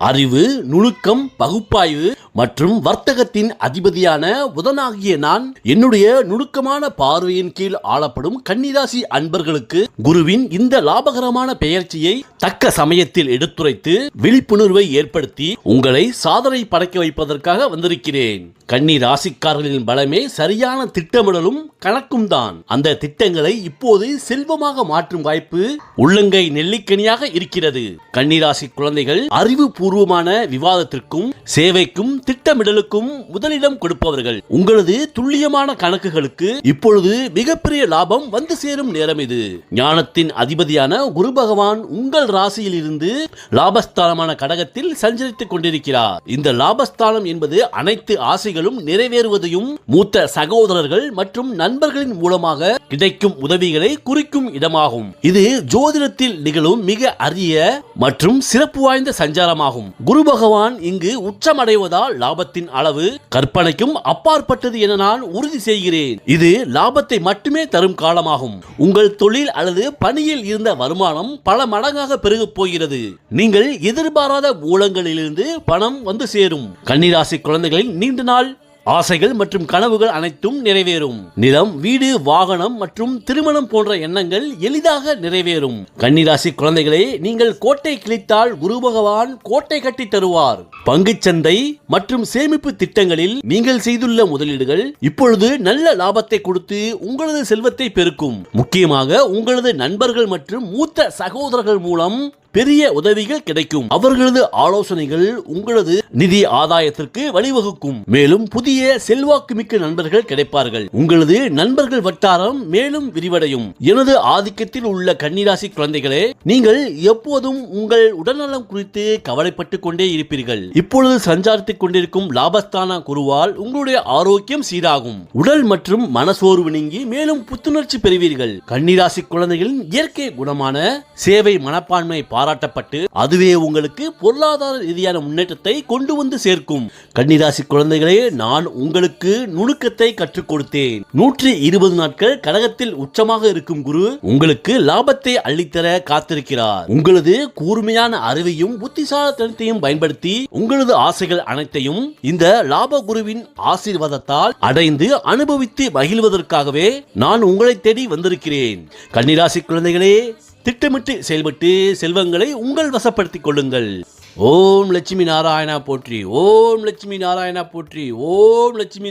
அறிவு நுணுக்கம் பகுப்பாய்வு மற்றும் வர்த்தகத்தின் அதிபதியான புதனாகிய நான் என்னுடைய நுணுக்கமான பார்வையின் கீழ் ஆளப்படும் கன்னிராசி அன்பர்களுக்கு குருவின் இந்த லாபகரமான பெயர்ச்சியை தக்க சமயத்தில் எடுத்துரைத்து விழிப்புணர்வை ஏற்படுத்தி உங்களை சாதனை படைக்க வைப்பதற்காக வந்திருக்கிறேன். கன்னி ராசிக்காரர்களின் பலமே சரியான திட்டமிடலும் கணக்கும் தான். அந்த திட்டங்களை இப்போது செல்வமாக மாற்றும் வாய்ப்பு உள்ளங்கை நெல்லிக்கனியாக இருக்கிறது. கன்னிராசி குழந்தைகள் அறிவுபூர்வமான விவாதத்திற்கும் சேவைக்கும் திட்டமிடலுக்கும் முதலிடம் கொடுப்பவர்கள். உங்களது துல்லியமான கணக்குகளுக்கு இப்பொழுது மிகப்பெரிய லாபம் வந்து சேரும் நேரம் இது. ஞானத்தின் அதிபதியான குரு பகவான் உங்கள் ராசியில் இருந்து லாபஸ்தானமான கடகத்தில் சஞ்சரித்துக் கொண்டிருக்கிறார். இந்த லாபஸ்தானம் என்பது அனைத்து ஆசைகளும் நிறைவேறுவதையும் மூத்த சகோதரர்கள் மற்றும் நண்பர்களின் மூலமாக கிடைக்கும் உதவிகளை குறிக்கும் இடமாகும். இது ஜோதிடத்தில் நிகழும் மிக அரிய மற்றும் சிறப்பு வாய்ந்த சஞ்சாரமாகும். குரு பகவான் இங்கு உச்சமடைவதால் லாபத்தின் அளவு கற்பனைக்கும் அப்பாற்பட்டது என நான் உறுதி செய்கிறேன். இது லாபத்தை மட்டுமே தரும் காலமாகும். உங்கள் தொழில் அல்லது பணியில் இருந்த வருமானம் பல மடங்காக பெருக போகிறது. நீங்கள் எதிர்பாராத மூலங்களிலிருந்து பணம் வந்து சேரும். கன்னிராசி குழந்தைகளின் நீண்ட நாள் ஆசைகள் மற்றும் கனவுகள் அனைத்தும் நிறைவேறும். நிலம் வீடு வாகனம் மற்றும் திருமணம் போன்ற எண்ணங்கள் எளிதாக நிறைவேறும். கன்னிராசி குழந்தைகளே நீங்கள் கோட்டை கிழித்தால் குரு பகவான் கோட்டை கட்டி தருவார். பங்குச்சந்தை மற்றும் சேமிப்பு திட்டங்களில் நீங்கள் செய்துள்ள முதலீடுகள் இப்பொழுது நல்ல லாபத்தை கொடுத்து உங்களது செல்வத்தை பெருக்கும். முக்கியமாக உங்களது நண்பர்கள் மற்றும் மூத்த சகோதரர்கள் மூலம் பெரிய உதவிகள் கிடைக்கும். அவர்களது ஆலோசனைகள் உங்களது நிதி ஆதாயத்திற்கு வழிவகுக்கும். மேலும் புதிய செல்வாக்கு மிக்க நண்பர்கள் கிடைப்பார்கள். உங்களது நண்பர்கள் வட்டாரம் மேலும் விரிவடையும். எனது ஆதிக்கத்தில் உள்ள கன்னிராசி குழந்தைகளே நீங்கள் எப்போதும் உங்கள் உடல்நலம் குறித்து கவலைப்பட்டு கொண்டே இருப்பீர்கள். இப்பொழுது சஞ்சாரித்துக் கொண்டிருக்கும் லாபஸ்தான குருவால் உங்களுடைய ஆரோக்கியம் சீராகும். உடல் மற்றும் மனசோர்வு நீங்கி மேலும் புத்துணர்ச்சி பெறுவீர்கள். கன்னிராசி குழந்தைகளின் இயற்கை குணமான சேவை மனப்பான்மை பாராட்டப்பட்டு அதுவே உங்களுக்கு பொருளாதார ரீதியான முன்னேற்றத்தை கொண்டு வந்து சேர்க்கும். கன்னிராசி குழந்தைகளே நான் உங்களுக்கு நுணுக்கத்தை கற்றுக் கொடுத்தேன். நூற்றி இருபது நாட்கள் கடகத்தில் உச்சமாக இருக்கும் குரு உங்களுக்கு லாபத்தை அள்ளித்தர காத்திருக்கிறார். உங்களது கூர்மையான அறிவையும் புத்திசாலித்தனத்தையும் பயன்படுத்தி உங்களது ஆசைகள் அனைத்தையும் இந்த லாப குருவின் ஆசீர்வாதத்தால் அடைந்து அனுபவித்து மகிழ்வதற்காகவே நான் உங்களை தேடி வந்திருக்கிறேன். கன்னிராசி குழந்தைகளே திட்டமிட்டு செயல்பட்டு செல்வங்களை உங்கள் வசப்படுத்திக் கொள்ளுங்கள். ஓம் லட்சுமி நாராயணா போற்றி ஓம் லட்சுமி நாராயணா போற்றி ஓம் லட்சுமி